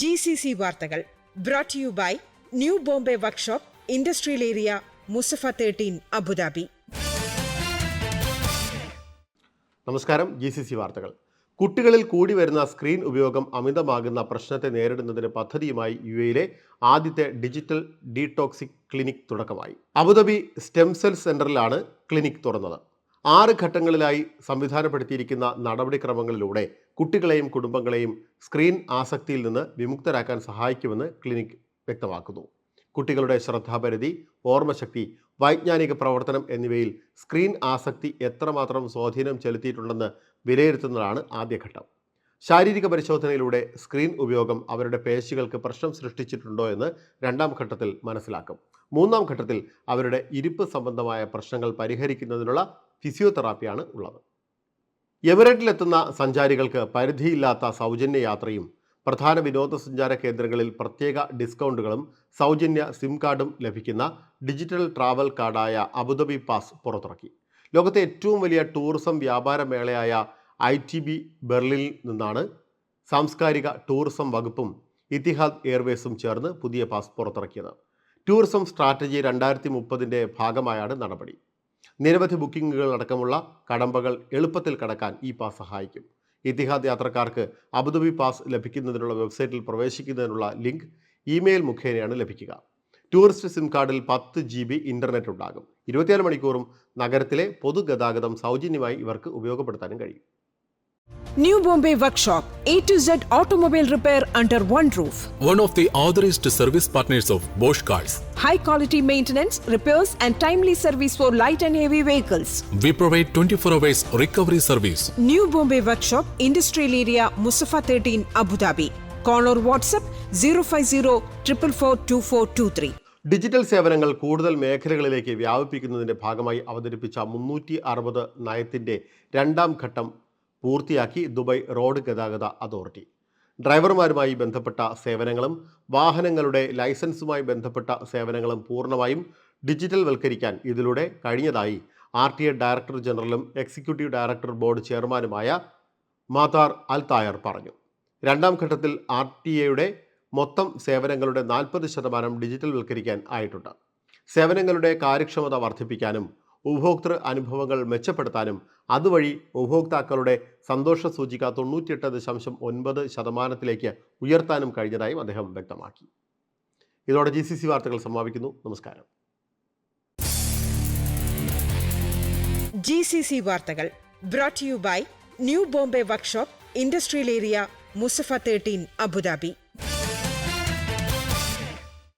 G C C വാർത്തകൾ brought you by new Bombay workshop industrial area Musaffah thirteen Abu Dhabi നമസ്കാരം G C C വാർത്തകൾ. കുട്ടികളിൽ കൂടി വരുന്ന സ്ക്രീൻ ഉപയോഗം അമിതമാകുന്ന പ്രശ്നത്തെ നേരിടുന്നതിന് പദ്ധതിയുമായി യു എയിലെ ആദ്യത്തെ ഡിജിറ്റൽ ഡീടോക്സിക് ക്ലിനിക് തുടക്കമായി. അബുദാബി സ്റ്റെം സെൽ സെന്ററിലാണ് ക്ലിനിക് തുറന്നത്. ആറ് ഘട്ടങ്ങളിലായി സംവിധാനപ്പെടുത്തിയിരിക്കുന്ന നടപടിക്രമങ്ങളിലൂടെ കുട്ടികളെയും കുടുംബങ്ങളെയും സ്ക്രീൻ ആസക്തിയിൽ നിന്ന് വിമുക്തരാക്കാൻ സഹായിക്കുമെന്ന് ക്ലിനിക് വ്യക്തമാക്കുന്നു. കുട്ടികളുടെ ശ്രദ്ധാപരിധി ഓർമ്മശക്തി വൈജ്ഞാനിക പ്രവർത്തനം എന്നിവയിൽ സ്ക്രീൻ ആസക്തി എത്രമാത്രം സ്വാധീനം ചെലുത്തിയിട്ടുണ്ടെന്ന് വിലയിരുത്തുന്നതാണ് ആദ്യഘട്ടം ശാരീരിക പരിശോധനയിലൂടെ സ്ക്രീൻ ഉപയോഗം അവരുടെ പേശികൾക്ക് പ്രശ്നം സൃഷ്ടിച്ചിട്ടുണ്ടോ എന്ന് രണ്ടാം ഘട്ടത്തിൽ മനസ്സിലാക്കും. മൂന്നാം ഘട്ടത്തിൽ അവരുടെ ഇരിപ്പ് സംബന്ധമായ പ്രശ്നങ്ങൾ പരിഹരിക്കുന്നതിനുള്ള ഫിസിയോതെറാപ്പിയാണ് ഉള്ളത്. എമിറേറ്റിലെത്തുന്ന സഞ്ചാരികൾക്ക് പരിധിയില്ലാത്ത സൗജന്യ യാത്രയും പ്രധാന വിനോദസഞ്ചാര കേന്ദ്രങ്ങളിൽ പ്രത്യേക ഡിസ്കൗണ്ടുകളും സൗജന്യ സിം കാർഡും ലഭിക്കുന്ന ഡിജിറ്റൽ ട്രാവൽ കാർഡായ അബുദാബി പാസ് പുറത്തിറക്കി. ലോകത്തെ ഏറ്റവും വലിയ ടൂറിസം വ്യാപാര മേളയായ ഐ ടി ബി ബെർലിനിൽ നിന്നാണ് സാംസ്കാരിക ടൂറിസം വകുപ്പും ഇത്തിഹാദ് എയർവേസും ചേർന്ന് പുതിയ പാസ് പുറത്തിറക്കിയത്. ടൂറിസം സ്ട്രാറ്റജി രണ്ടായിരത്തി മുപ്പതിന്റെ ഭാഗമായാണ് നടപടി. നിരവധി ബുക്കിംഗുകൾ അടക്കമുള്ള കടമ്പകൾ എളുപ്പത്തിൽ കടക്കാൻ ഈ പാസ് സഹായിക്കും. ഇതിഹാദ് യാത്രക്കാർക്ക് അബുദാബി പാസ് ലഭിക്കുന്നതിനുള്ള വെബ്സൈറ്റിൽ പ്രവേശിക്കുന്നതിനുള്ള ലിങ്ക് ഇമെയിൽ മുഖേനയാണ് ലഭിക്കുക. ടൂറിസ്റ്റ് സിം കാർഡിൽ പത്ത് ജി ബി ഇന്റർനെറ്റ് ഉണ്ടാകും. ഇരുപത്തിയാറ് മണിക്കൂറും നഗരത്തിലെ പൊതുഗതാഗതം സൗജന്യമായി ഇവർക്ക് ഉപയോഗപ്പെടുത്താനും കഴിയും. New Bombay Workshop, A to Z automobile repair under one roof. one of the authorized service partners of Bosch Cars. High quality maintenance, repairs, and timely service for light and heavy vehicles. We provide 24 hours recovery service. New Bombay Workshop, Industrial Area, Musaffah thirteen Abu Dhabi caller WhatsApp zero five zero triple four two four two three digital സേവനങ്ങൾ കൂടുതൽ മേഖലകളിലേക്ക് വ്യാപിപ്പിക്കുന്നതിന്റെ ഭാഗമായി അവതരിപ്പിച്ച മുന്നൂറ്റി അറുപത് നയത്തിന്റെ രണ്ടാം ഘട്ടം പൂർത്തിയാക്കി ദുബായ് റോഡ് ഗതാഗത അതോറിറ്റി. ഡ്രൈവർമാരുമായി ബന്ധപ്പെട്ട സേവനങ്ങളും വാഹനങ്ങളുടെ ലൈസൻസുമായി ബന്ധപ്പെട്ട സേവനങ്ങളും പൂർണമായും ഡിജിറ്റൽ വൽക്കരിക്കാൻ ഇതിലൂടെ കഴിഞ്ഞതായി ആർ ടി എ ഡയറക്ടർ ജനറലും എക്സിക്യൂട്ടീവ് ഡയറക്ടർ ബോർഡ് ചെയർമാനുമായ മാതാർ അൽ തായർ പറഞ്ഞു. രണ്ടാം ഘട്ടത്തിൽ ആർ ടി എയുടെ മൊത്തം സേവനങ്ങളുടെ നാൽപ്പത് ശതമാനം ഡിജിറ്റൽ വൽക്കരിക്കാൻ ആയിട്ടുണ്ട്. സേവനങ്ങളുടെ കാര്യക്ഷമത വർദ്ധിപ്പിക്കാനും ഉപഭോക്തൃ അനുഭവങ്ങൾ മെച്ചപ്പെടുത്താനും അതുവഴി ഉപഭോക്താക്കളുടെ സന്തോഷ സൂചിക തൊണ്ണൂറ്റിയെട്ട് ദശാംശം ഒൻപത് ശതമാനത്തിലേക്ക് ഉയർത്താനും കഴിഞ്ഞതായും അദ്ദേഹം വ്യക്തമാക്കി. ഇതോടെ ജി സി സി വാർത്തകൾ സമാപിക്കുന്നു. നമസ്കാരം. ജി സി സി വാർത്തകൾ brought you by new Bombay workshop industrial area Musaffah thirteen Abu Dhabi.